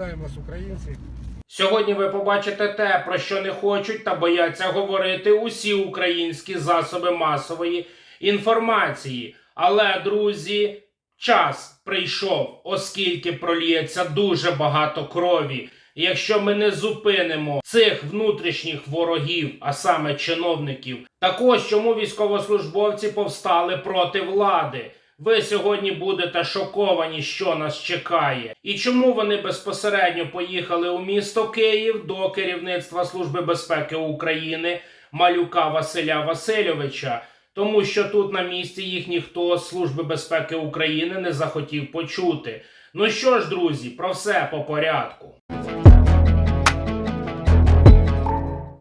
Вітаємо вас, українці. Сьогодні ви побачите те, про що не хочуть та бояться говорити усі українські засоби масової інформації. Але, друзі, час прийшов, оскільки проліється дуже багато крові. Якщо ми не зупинимо цих внутрішніх ворогів, а саме чиновників, також чому військовослужбовці повстали проти влади. Ви сьогодні будете шоковані, що нас чекає, і чому вони безпосередньо поїхали у місто Київ до керівництва Служби безпеки України Малюка Василя Васильовича, тому що тут на місці їх ніхто з Служби безпеки України не захотів почути. Ну що ж, друзі, про все по порядку.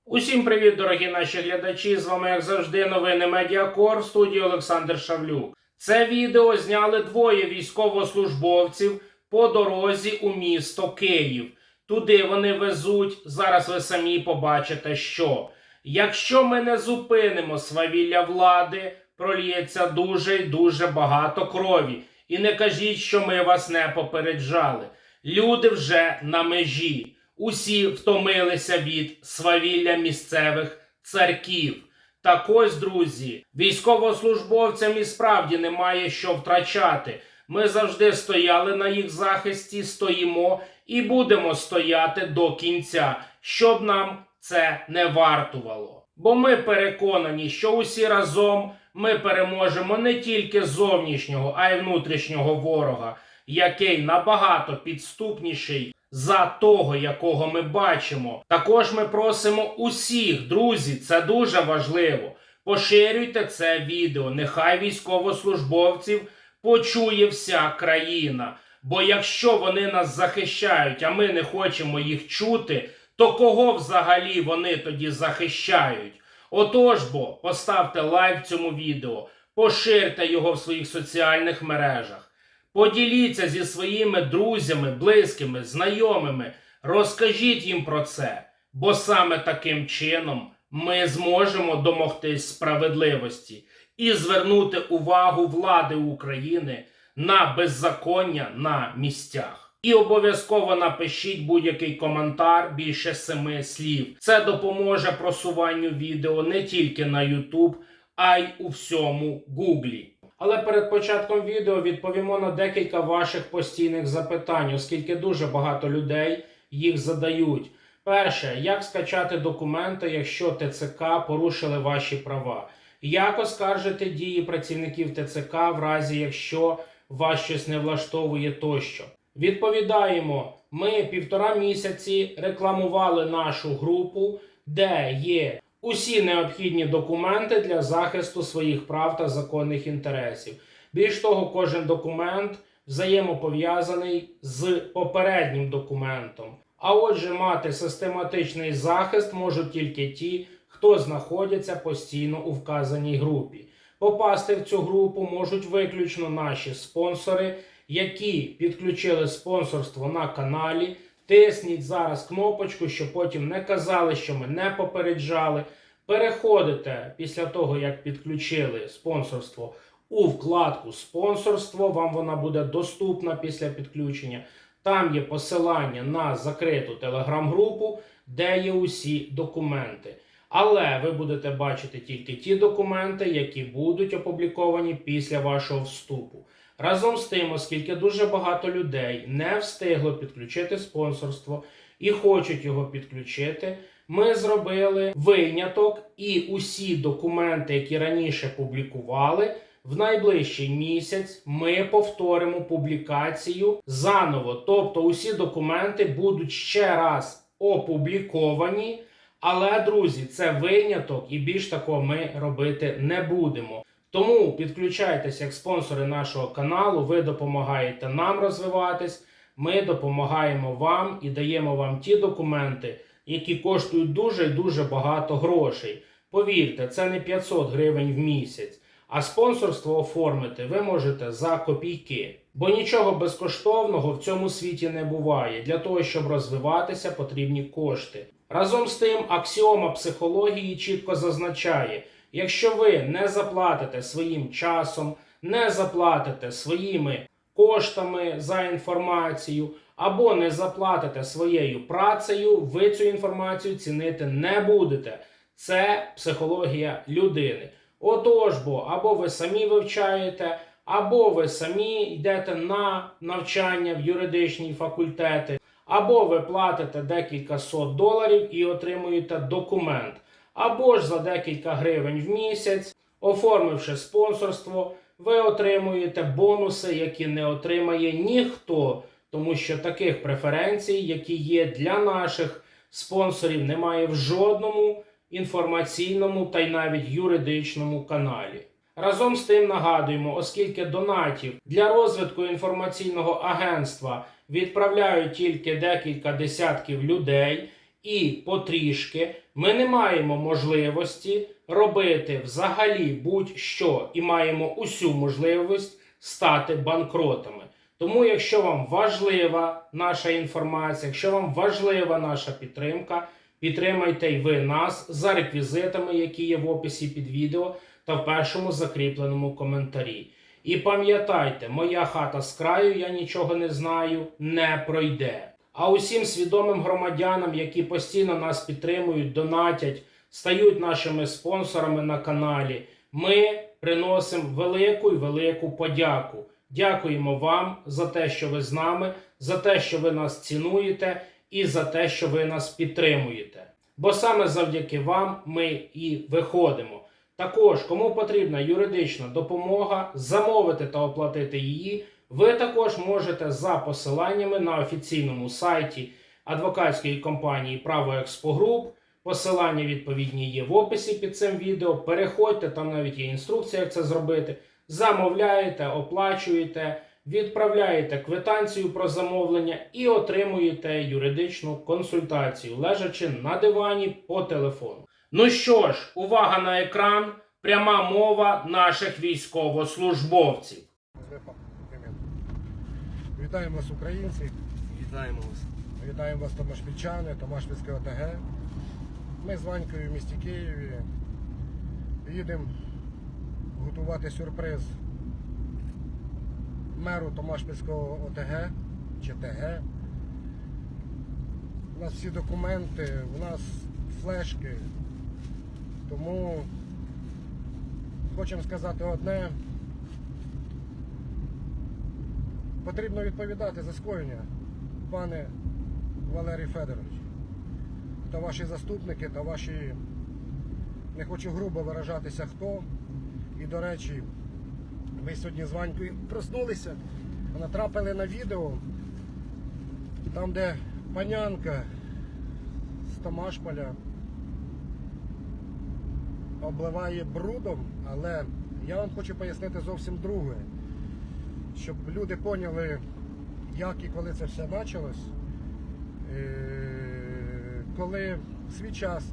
Усім привіт, дорогі наші глядачі! З вами, як завжди, новини Медіакор в студії Олександр Шавлюк. Це відео зняли двоє військовослужбовців по дорозі у місто Київ. Туди вони везуть. Зараз ви самі побачите, що якщо ми не зупинимо свавілля влади, проліється дуже й дуже багато крові. І не кажіть, що ми вас не попереджали. Люди вже на межі. Усі втомилися від свавілля місцевих царків. Так ось, друзі, військовослужбовцям і справді немає що втрачати. Ми завжди стояли на їх захисті, стоїмо і будемо стояти до кінця, щоб нам це не вартувало. Бо ми переконані, що усі разом ми переможемо не тільки зовнішнього, а й внутрішнього ворога, який набагато підступніший за того, якого ми бачимо. Також ми просимо усіх, друзі, це дуже важливо. Поширюйте це відео. Нехай військовослужбовців почує вся країна. Бо якщо вони нас захищають, а ми не хочемо їх чути, то кого взагалі вони тоді захищають? Отож бо поставте лайк цьому відео, поширте його в своїх соціальних мережах. Поділіться зі своїми друзями, близькими, знайомими. Розкажіть їм про це, бо саме таким чином ми зможемо домогтись справедливості і звернути увагу влади України на беззаконня на місцях. І обов'язково напишіть будь-який коментар більше семи слів. Це допоможе просуванню відео не тільки на YouTube, а й у всьому Гуглі. Але перед початком відео відповімо на декілька ваших постійних запитань, оскільки дуже багато людей їх задають. Перше, як скачати документи, якщо ТЦК порушили ваші права? Як оскаржити дії працівників ТЦК в разі, якщо вас щось не влаштовує тощо? Відповідаємо, ми півтора місяці рекламували нашу групу, де є усі необхідні документи для захисту своїх прав та законних інтересів. Більш того, кожен документ взаємопов'язаний з попереднім документом. А отже, мати систематичний захист можуть тільки ті, хто знаходяться постійно у вказаній групі. Попасти в цю групу можуть виключно наші спонсори, які підключили спонсорство на каналі. Тисніть зараз кнопочку, щоб потім не казали, що ми не попереджали. Переходите після того, як підключили спонсорство у вкладку спонсорство. Вам вона буде доступна після підключення. Там є посилання на закриту телеграм-групу, де є усі документи. Але ви будете бачити тільки ті документи, які будуть опубліковані після вашого вступу. Разом з тим, оскільки дуже багато людей не встигло підключити спонсорство і хочуть його підключити, ми зробили виняток і усі документи, які раніше публікували, в найближчий місяць ми повторимо публікацію заново. Тобто, усі документи будуть ще раз опубліковані. Але, друзі, це виняток, і більш такого ми робити не будемо. Тому підключайтеся як спонсори нашого каналу. Ви допомагаєте нам розвиватись. Ми допомагаємо вам і даємо вам ті документи, які коштують дуже і дуже багато грошей. Повірте, це не 500 гривень в місяць. А спонсорство оформити ви можете за копійки. Бо нічого безкоштовного в цьому світі не буває. Для того, щоб розвиватися, потрібні кошти. Разом з тим, аксіома психології чітко зазначає: якщо ви не заплатите своїм часом, не заплатите своїми коштами за інформацію, або не заплатите своєю працею, ви цю інформацію цінити не будете. Це психологія людини. Отож, бо або ви самі вивчаєте, або ви самі йдете на навчання в юридичні факультети, або ви платите декілька сот доларів і отримуєте документ, або ж за декілька гривень в місяць, оформивши спонсорство, ви отримуєте бонуси, які не отримає ніхто, тому що таких преференцій, які є для наших спонсорів, немає в жодному інформаційному та й навіть юридичному каналі. Разом з тим нагадуємо, оскільки донатів для розвитку інформаційного агентства відправляють тільки декілька десятків людей і потрішки, ми не маємо можливості робити взагалі будь-що і маємо усю можливість стати банкротами. Тому, якщо вам важлива наша інформація, якщо вам важлива наша підтримка, підтримайте й ви нас за реквізитами, які є в описі під відео та в першому закріпленому коментарі. І пам'ятайте, моя хата з краю, я нічого не знаю, не пройде. А усім свідомим громадянам, які постійно нас підтримують, донатять, стають нашими спонсорами на каналі, ми приносимо велику і велику подяку. Дякуємо вам за те, що ви з нами, за те, що ви нас цінуєте, і за те, що ви нас підтримуєте. Бо саме завдяки вам ми і виходимо. Також, кому потрібна юридична допомога, замовити та оплатити її, ви також можете за посиланнями на офіційному сайті адвокатської компанії Право Експо Груп. Посилання відповідні є в описі під цим відео. Переходьте, там навіть є інструкція, як це зробити. Замовляєте, оплачуєте, відправляєте квитанцію про замовлення і отримуєте юридичну консультацію, лежачи на дивані по телефону. Ну що ж, увага на екран, пряма мова наших військовослужбовців. Вітаємо вас, українці. Вітаємо вас. Вітаємо вас, Томашпільчани, Томашпільське ОТГ. Ми з Ванькою в місті Києві. Їдемо готувати сюрприз меру Томашпільського ОТГ чи ТГ. У нас всі документи, у нас флешки. Тому хочемо сказати одне. Потрібно відповідати за скоєння, пане Валерій Федорович, та ваші заступники, та ваші, не хочу грубо виражатися хто. І, до речі, ми сьогодні з Ванькою проснулися, натрапили на відео, там, де панянка з Томашполя обливає брудом, але я вам хочу пояснити зовсім друге щоб люди поняли, як і коли це все почалось. Е, Коли в свій час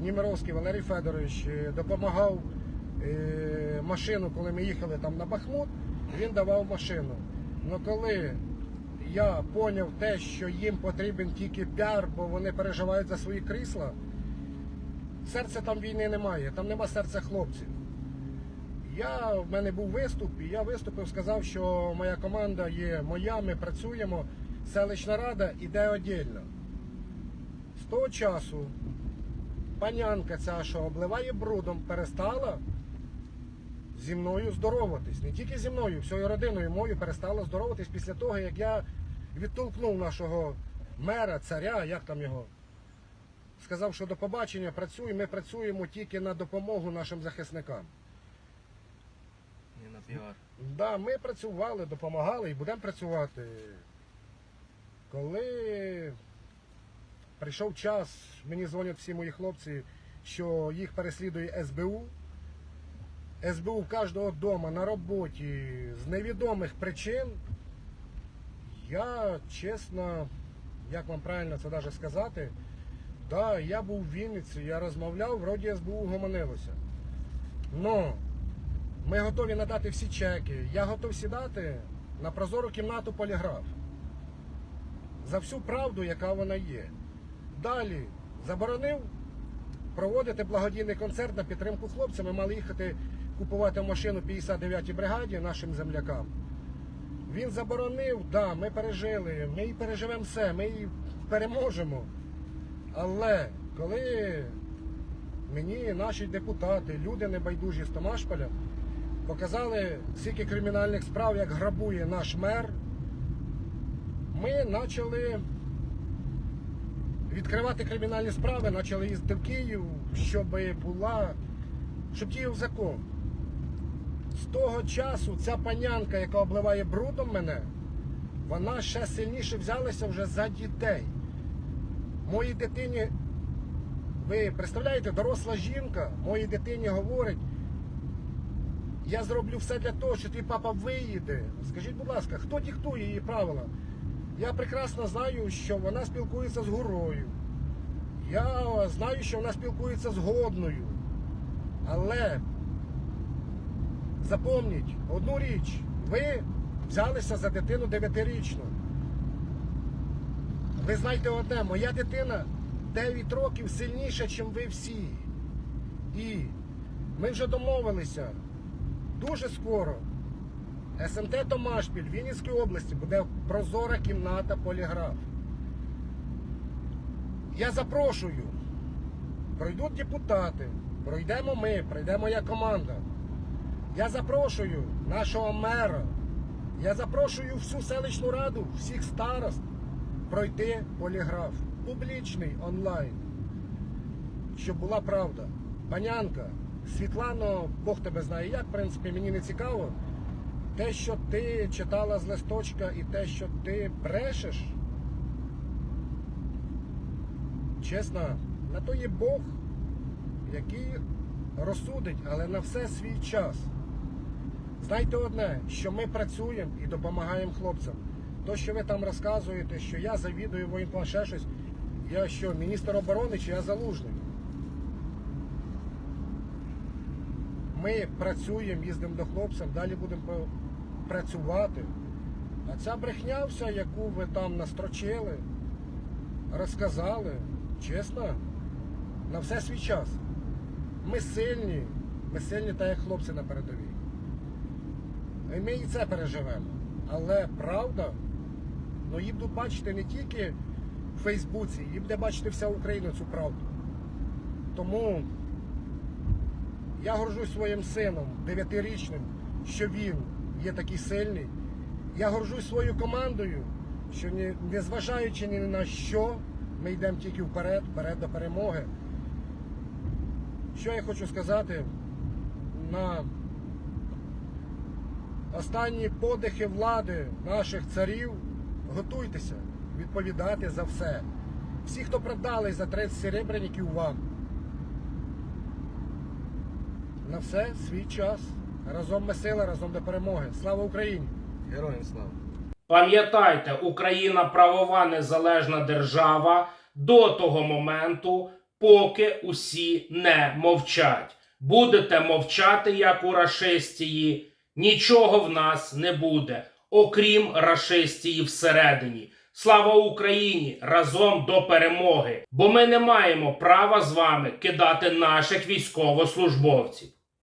Німеровський Валерій Федорович е, допомагав е, машину, коли ми їхали там на Бахмут, він давав машину. Але коли я поняв те, що їм потрібен тільки піар, бо вони переживають за свої крісла, серця там війни немає, там нема серця хлопців. Я, в мене був виступ, і я виступив, сказав, що моя команда є моя, ми працюємо. Селищна рада іде віддільно. З того часу панянка ця, що обливає брудом, перестала зі мною здороватись. Не тільки зі мною, всією родиною мою перестала здороватись після того, як я відтолкнув нашого мера, царя, як там його. Сказав, що до побачення працює, ми працюємо тільки на допомогу нашим захисникам. Піар. Да, ми працювали, допомагали і будемо працювати. Коли прийшов час, мені дзвонять всі мої хлопці, що їх переслідує СБУ. СБУ кожного вдома на роботі з невідомих причин. Я чесно, як вам правильно це навіть сказати, да, я був в Вінниці, я розмовляв, вроді СБУ гомонилося. Но ми готові надати всі чеки. Я готов сідати на прозору кімнату поліграф. За всю правду, яка вона є. Далі заборонив проводити благодійний концерт на підтримку хлопців. Ми мали їхати купувати машину 59-й бригаді нашим землякам. Він заборонив, да, ми пережили, ми і переживемо все, ми і переможемо. Але коли мені наші депутати, люди небайдужі з Томашполя, показали скільки кримінальних справ, як грабує наш мер, ми почали відкривати кримінальні справи, почали їздити в Київ, щоб була, щоб діяв закон. З того часу ця панянка, яка обливає брудом мене, вона ще сильніше взялася вже за дітей. Моїй дитині, ви представляєте, доросла жінка моїй дитині говорить, я зроблю все для того, що твій папа виїде. Скажіть, будь ласка, хто диктує її правила? Я прекрасно знаю, що вона спілкується з горою. Я знаю, що вона спілкується з годною. Але запомніть одну річ, ви взялися за дитину 9-річну. Ви знаєте одне, моя дитина 9 років сильніша, ніж ви всі. І ми вже домовилися дуже скоро. СМТ Томашпіль Вінницької області буде прозора кімната поліграф. Я запрошую. Пройдуть депутати, пройдемо ми, пройде моя команда. Я запрошую нашого мера. Я запрошую всю селищну раду, всіх старост пройти поліграф. Публічний онлайн. Щоб була правда. Панянка, Світлано, Бог тебе знає як, в принципі, мені не цікаво. Те, що ти читала з листочка і те, що ти брешеш, чесно, на то є Бог, який розсудить, але на все свій час. Знайте одне, що ми працюємо і допомагаємо хлопцям. То, що ви там розказуєте, що я завідую воєнплан ще щось, я що, міністр оборони чи я залужний? Ми працюємо, їздимо до хлопців, далі будемо працювати. А ця брехня вся, яку ви там настрочили, розказали, чесно, на все свій час. Ми сильні, ми сильні, так як хлопці на передовій. І ми і це переживемо. Але правда, ну її будуть бачити не тільки в Фейсбуці, її буде бачити вся Україна цю правду. Тому я горжусь своїм сином, дев'ятирічним, що він є такий сильний. Я горжусь своєю командою, що не- незважаючи ні на що, ми йдемо тільки вперед, вперед до перемоги. Що я хочу сказати на останні подихи влади наших царів, готуйтеся відповідати за все. Всі, хто продали за 30 серебряників вам, на все свій час. Разом ми сила, разом до перемоги. Слава Україні! Героям слава! Пам'ятайте, Україна правова незалежна держава до того моменту, поки усі не мовчать. Будете мовчати, як у рашистії, нічого в нас не буде, окрім рашистії всередині. Слава Україні! Разом до перемоги! Бо ми не маємо права з вами кидати наших військовослужбовців.